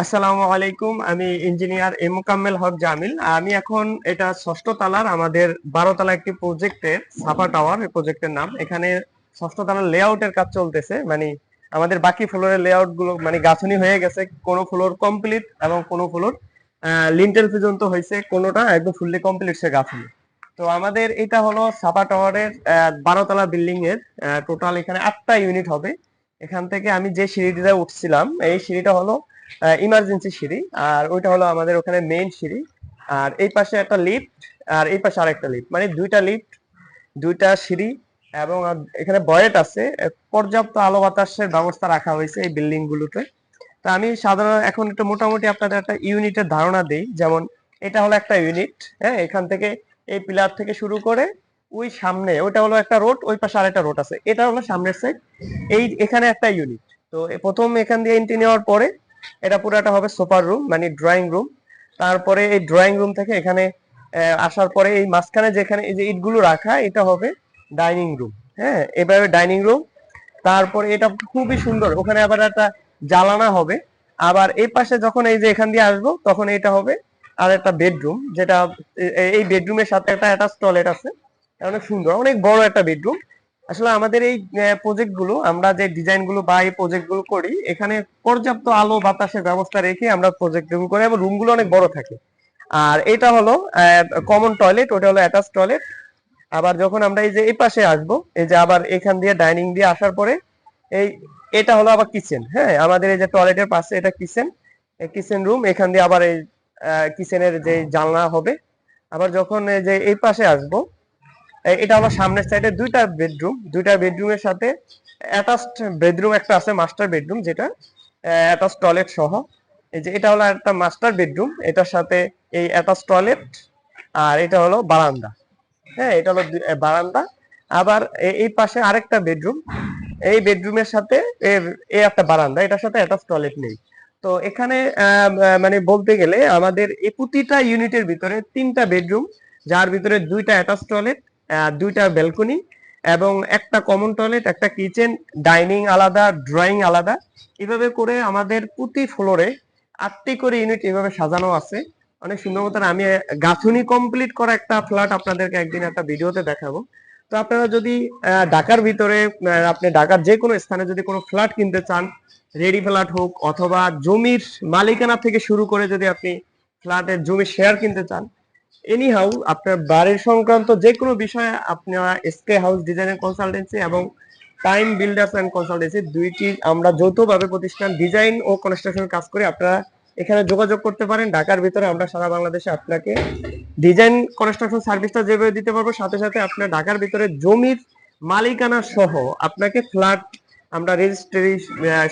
আসসালামু আলাইকুম, আমি ইঞ্জিনিয়ার এম মোকাম্মেল হক জামিল। আমি এখন এটা ষষ্ঠ তালার আমাদের বারো তলা একটি প্রজেক্টের সাফা টাওয়ার প্রজেক্টের নাম। এখানে ষষ্ঠ তালার লেআউটের কাজ চলতেছে মানে আমাদের বাকি ফ্লোরের লেআউটগুলো মানে গাছনি হয়ে গেছে, কোনো ফ্লোর কমপ্লিট এবং কোন ফ্লোর লিন্টেল পর্যন্ত হয়েছে, কোনোটা একদম ফুললি কমপ্লিট সে গাছনি তো আমাদের এটা হলো সাফা টাওয়ারের বারো তলা বিল্ডিং এর টোটাল এখানে আটটা ইউনিট হবে। এখান থেকে আমি যে সিঁড়িটা উঠছিলাম, এই সিঁড়িটা হলো ইমার্জেন্সি সিঁড়ি, আর ওইটা হলো আমাদের ওখানে মেইন সিঁড়ি। আর এই পাশে একটা লিফট আর এই পাশে আরেকটা লিফট মানে দুইটা লিফট দুইটা সিঁড়ি, এবং এখানে বয়েট আছে। পর্যাপ্ত আলো বাতাসের ব্যবস্থা রাখা হয়েছে এই বিল্ডিং গুলোতে। তো আমি সাধারণ, এখন একটু মোটামুটি আপনাদের একটা ইউনিটের ধারণা দিই। যেমন, এটা হলো একটা ইউনিট হ্যাঁ এখান থেকে এই পিলার থেকে শুরু করে ওই সামনে, ওইটা হলো একটা রোড ওই পাশে আরেকটা রোড আছে। এটা হলো সামনের সাইড এই, এখানে একটা ইউনিট তো প্রথম এখান দিয়ে এন্ট্রি নেওয়ার পরে এটা পুরোটা হবে সোফার রুম মানে ড্রয়িং রুম তারপরে এই ড্রয়িং রুম থেকে এখানে আসার পরে এই মাঝখানে যেখানে এই যে ইটগুলো রাখা, এটা হবে ডাইনিং রুম হ্যাঁ এভাবে ডাইনিং রুম তারপরে এটা খুবই সুন্দর, ওখানে আবার একটা জ্বালানা হবে। আবার এই পাশে যখন এই যে এখান দিয়ে আসব, তখন এটা হবে আর একটা বেডরুম যেটা এই বেডরুমের সাথে একটা অ্যাটাচ টয়লেট আছে। অনেক সুন্দর, অনেক বড় একটা বেডরুম আসলে আমাদের এই প্রজেক্টগুলো, আমরা যে ডিজাইনগুলো বা এই প্রজেক্টগুলো করি, এখানে পর্যাপ্ত আলো, বাতাসের ব্যবস্থা রেখে আমরা প্রজেক্ট রুম করি এবং রুমগুলো অনেক বড় থাকে। আর এটা হলো কমন টয়লেট ওটা হলো অ্যাটাচ টয়লেট আবার যখন আমরা এই যে এই পাশে আসব, এই যে আবার এখান দিয়ে ডাইনিং দিয়ে আসার পরে, এই, এটা হলো আবার কিচেন হ্যাঁ? আমাদের এই যে টয়লেটের পাশে এটা কিচেন কিচেন রুম এখান দিয়ে আবার এই কিচেনের যে জানলা হবে। আবার যখন এই যে এই পাশে আসব এটা হলো সামনের সাইডে দুইটা বেডরুম দুইটা বেডরুমের সাথে অ্যাটাচড বেডরুম একটা আছে মাস্টার বেডরুম যেটা অ্যাটাচ টয়লেট সহ। এই যে এটা হলো একটা মাস্টার বেডরুম এটার সাথে এই অ্যাটাচ টয়লেট আর এটা হলো বারান্দা। হ্যাঁ এটা হলো বারান্দা। আবার এই পাশে আরেকটা বেডরুম এই বেডরুমের সাথে এই একটা বারান্দা, এটার সাথে অ্যাটাচ টয়লেট নেই। তো এখানে মানে বলতে গেলে আমাদের এই প্রতিটা ইউনিটের ভিতরে তিনটা বেডরুম যার ভিতরে দুইটা অ্যাটাচ টয়লেট দুইটা ব্যালকনি এবং একটা কমন টয়লেট একটা কিচেন ডাইনিং আলাদা ড্রয়িং আলাদা। এভাবে করে আমাদের প্রতি ফ্লোরে আটটি করে ইউনিট এভাবে সাজানো আছে। অনেক সুন্দর মতন আমি গাছুনি কমপ্লিট করা একটা ফ্ল্যাট আপনাদেরকে একদিন একটা ভিডিওতে দেখাবো। তো আপনারা যদি ঢাকার ভিতরে আপনি ঢাকার যে কোনো স্থানে যদি কোনো ফ্ল্যাট কিনতে চান রেডি ফ্ল্যাট হোক অথবা জমির মালিকানা থেকে শুরু করে যদি আপনি ফ্ল্যাটের জমির শেয়ার কিনতে চান এনি হাউ আপনার বাড়ির সংক্রান্ত যে কোনো বিষয়ে আপনারা এসকে হাউস ডিজাইনের কনসালটেন্সি এবং টাইম বিল্ডার্স অ্যান্ড কনসালটেন্সি দুইটি আমরা যৌথভাবে প্রতিষ্ঠান ডিজাইন ও কনস্ট্রাকশন কাজ করে আপনারা এখানে যোগাযোগ করতে পারেন। ঢাকার ভিতরে আমরা সারা বাংলাদেশে আপনাকে ডিজাইন কনস্ট্রাকশন সার্ভিসটা যেভাবে দিতে পারব, সাথে সাথে আপনার ঢাকার ভিতরে জমির মালিকানা সহ আপনাকে ফ্ল্যাট আমরা রেজিস্ট্রি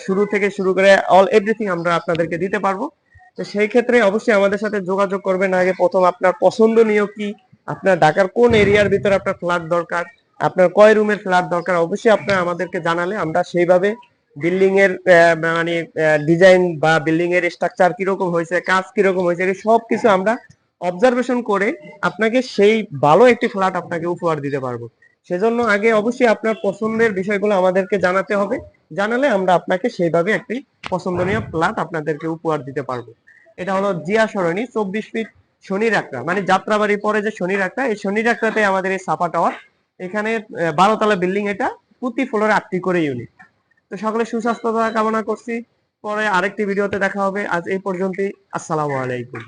শুরু থেকে শুরু করে অল এভরিথিং আমরা আপনাদেরকে দিতে পারব। তো সেই ক্ষেত্রে অবশ্যই আমাদের সাথে যোগাযোগ করবেন আগে। প্রথম আপনার পছন্দনীয় কি? আপনার ঢাকার কোন এরিয়ার ভিতরে আপনার ফ্ল্যাট দরকার? আপনার কয় রুমের ফ্ল্যাট দরকার? অবশ্যই আপনার আমাদেরকে জানালে আমরা সেইভাবে বিল্ডিং এর মানে ডিজাইন বা বিল্ডিং এর স্ট্রাকচার কীরকম হয়েছে, কাজ কীরকম হয়েছে সব কিছু আমরা অবজারভেশন করে আপনাকে সেই ভালো একটি ফ্ল্যাট আপনাকে উপহার দিতে পারব। সেজন্য আগে অবশ্যই আপনার পছন্দের বিষয়গুলো আমাদেরকে জানাতে হবে। জানালে আমরা আপনাকে সেইভাবে একটি পছন্দনীয় ফ্ল্যাট আপনাদেরকে উপহার দিতে পারব। এটা হলো জিয়া সরণি, চব্বিশ ফিট শনি রাখা মানে যাত্রাবাড়ি পরে যে শনি রাখা এই শনি রাখাতে আমাদের এই সাফা টাওয়ার এখানে বারোতলা বিল্ডিং এটা, প্রতি ফ্লোরে আটটি করে ইউনিট তো সকলে সুস্বাস্থ্যতা কামনা করছি। পরে আরেকটি ভিডিওতে দেখা হবে। আজ এই পর্যন্তই। আসসালামু আলাইকুম।